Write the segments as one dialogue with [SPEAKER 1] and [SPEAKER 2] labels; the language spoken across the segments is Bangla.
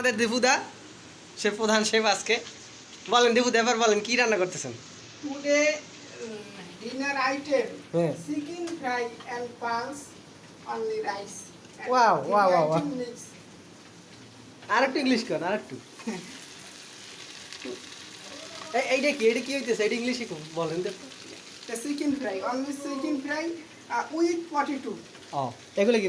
[SPEAKER 1] আমাদের দীপুদা সে প্রধান সেব আজকে। বলেন দীপুদা এবার বলেন কি রান্না করতেছেন? আর একটু ইংলিশ কর আর একটু এইটা কি এইটা কি হইতেছে? এইটা ইংলিশে বলেন
[SPEAKER 2] দেখো chicken fry only fry with potato
[SPEAKER 1] ও এগুলো কি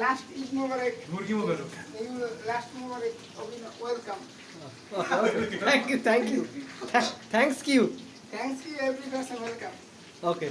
[SPEAKER 2] Last Eid Mubarak,
[SPEAKER 3] মুরগি
[SPEAKER 2] last Mubarak, Abhina- welcome.
[SPEAKER 1] Thank you thank you thanks you
[SPEAKER 2] Thanks you every person welcome.
[SPEAKER 1] Okay